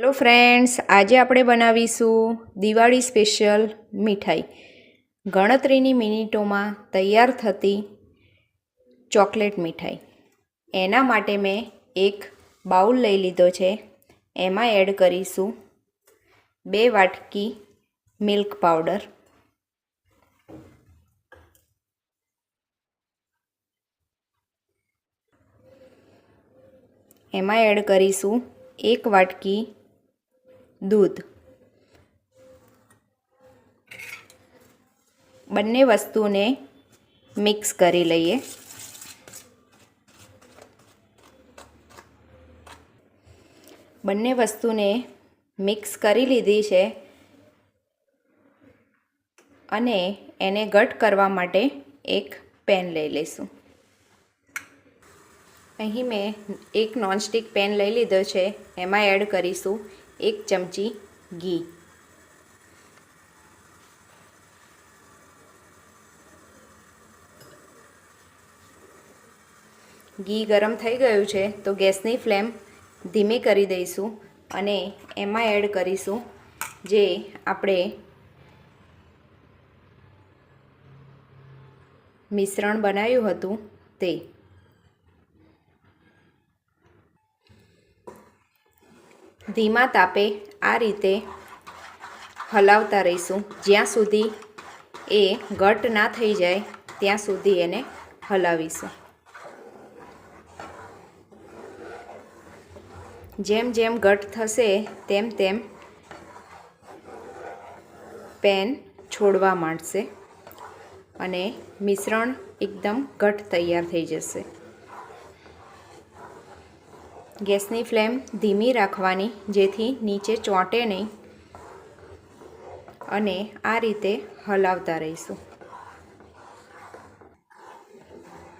Hello friends, આજે આપણે બનાવીશું દિવાળી સ્પેશિયલ મીઠાઈ. ગણતરીની મિનિટોમાં તૈયાર થતી ચોકલેટ મીઠાઈ. એના માટે મેં એક બાઉલ લઈ લીધો છે. એમાં એડ કરીશું બે વાટકી મિલ્ક પાવડર. એમાં એડ કરીશું એક વાટકી દૂધ. બંને વસ્તુને મિક્સ કરી લઈએ. બંને વસ્તુને મિક્સ કરી લીધી છે અને એને ઘટ કરવા માટે એક પેન લઈ લઈશું. અહીં મેં એક નોનસ્ટિક પેન લઈ લીધો છે, એમાં એડ કરીશું. એક ચમચી ઘી. ઘી ગરમ થઈ ગયું છે તો ગેસની ફ્લેમ ધીમી કરી દઈશું અને એમાં એડ કરીશું જે આપણે મિશ્રણ બનાવ્યું હતું તે. ધીમા તાપે આ રીતે હલાવતા રહીશું. જ્યાં સુધી એ ઘટ ના થઈ જાય, ત્યાં સુધી એને હલાવીશું. જેમ જેમ ઘટ થશે, તેમ તેમ પેન છોડવા માંડશે અને મિશ્રણ એકદમ ઘટ તૈયાર થઈ જશે. ગેસની ફ્લેમ ધીમી રાખવાની, જેથી નીચે ચોંટે નહીં અને આ રીતે હલાવતા રહીશું.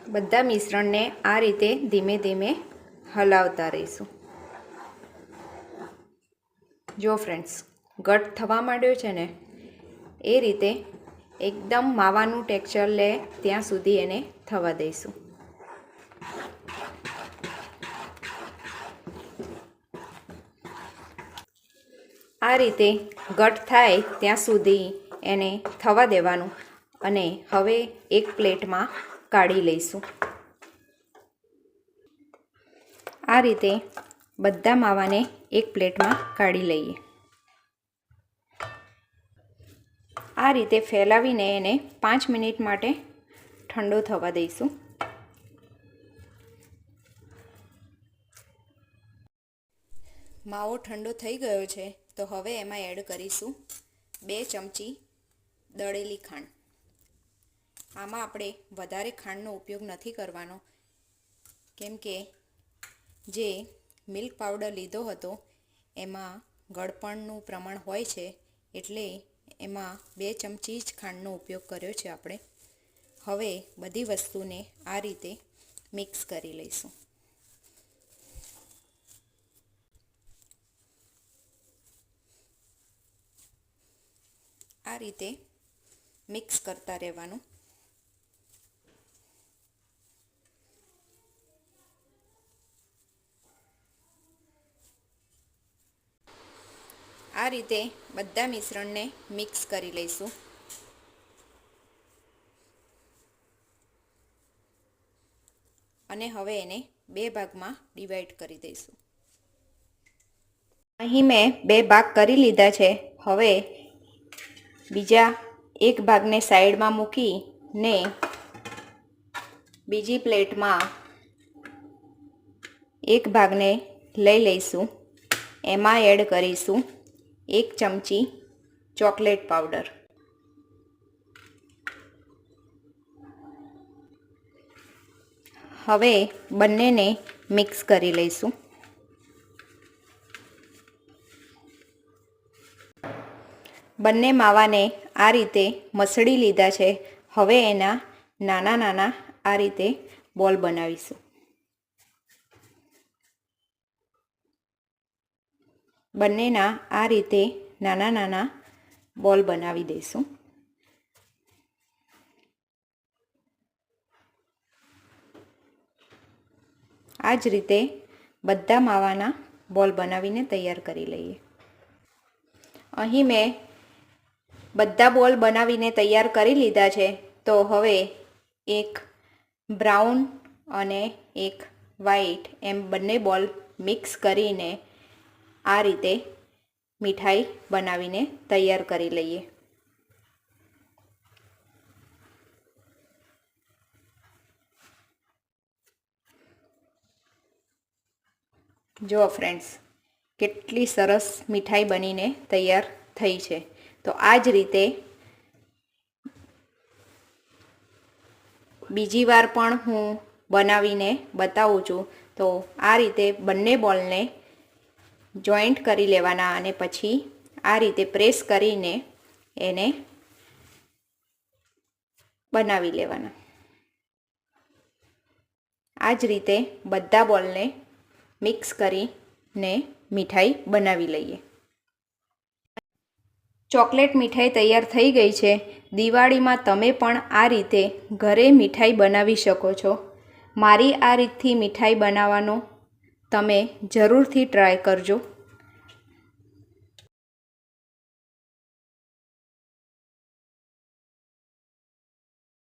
બધા મિશ્રણને આ રીતે ધીમે ધીમે હલાવતા રહીશું. જો ફ્રેન્ડ્સ ઘટ થવા માંડ્યો છે ને, એ રીતે એકદમ માવાનું ટેક્સચર લે ત્યાં સુધી એને થવા દઈશું. આ રીતે ઘટ થાય ત્યાં સુધી એને થવા દેવાનું અને હવે એક પ્લેટમાં કાઢી લઈશું. આ રીતે બધા માવાને એક પ્લેટમાં કાઢી લઈએ. આ રીતે ફેલાવીને એને પાંચ મિનિટ માટે ઠંડો થવા દઈશું. માવો ઠંડો થઈ ગયો છે. તો હવે એમાં એડ કરીશું બે ચમચી દળેલી ખાંડ. આમાં આપણે વધારે ખાંડનો ઉપયોગ નથી કરવાનો. કેમ કે જે મિલ્ક પાવડર લીધો હતો, એમાં ગળપણનું પ્રમાણ હોય છે, એટલે એમાં બે ચમચી જ ખાંડનો ઉપયોગ કર્યો છે આપણે. હવે બધી વસ્તુને આ રીતે મિક્સ કરી લઈશું. આ રીતે મિક્સ કરતા રહેવાનું. આ રીતે બધા મિશ્રણને મિક્સ કરી લઈશું. અને હવે એને બે ભાગમાં ડિવાઈડ કરી દઈશું. અહીં મેં બે ભાગ કરી લીધા છે. હવે બીજા એક ભાગને સાઈડમાં મૂકીને બીજી પ્લેટમાં એક ભાગને લઈ લઈશું. એમાં એડ કરીશું એક ચમચી ચોકલેટ પાવડર. હવે બંનેને મિક્સ કરી લઈશું. બંને માવાને આ રીતે મસળી લીધા છે. હવે એના નાના નાના આ રીતે બોલ બનાવીશું. બંનેના આ રીતે નાના નાના બોલ બનાવી દઈશું. આ જ રીતે બધા માવાના બોલ બનાવીને તૈયાર કરી લઈએ. અહીં મેં બધા બોલ બનાવીને તૈયાર કરી લીધા છે. તો હવે એક બ્રાઉન અને એક વ્હાઈટ એમ બંને બોલ મિક્સ કરીને આ રીતે મીઠાઈ બનાવીને તૈયાર કરી લઈએ. જુઓ ફ્રેન્ડ્સ, કેટલી સરસ મીઠાઈ બનીને તૈયાર થઈ છે. તો આ જ રીતે બીજી વાર પણ હું બનાવીને બતાવું છું. તો આ રીતે બંને બોલને જોઈન્ટ કરી લેવાના અને પછી આ રીતે પ્રેસ કરીને એને બનાવી લેવાના. આ જ રીતે બધા બોલને મિક્સ કરીને મીઠાઈ બનાવી લઈએ. ચોકલેટ મીઠાઈ તૈયાર થઈ ગઈ છે. દિવાળીમાં તમે પણ આ રીતે ઘરે મીઠાઈ બનાવી શકો છો. મારી આ રીતથી મીઠાઈ બનાવવાનો તમે જરૂરથી ટ્રાય કરજો.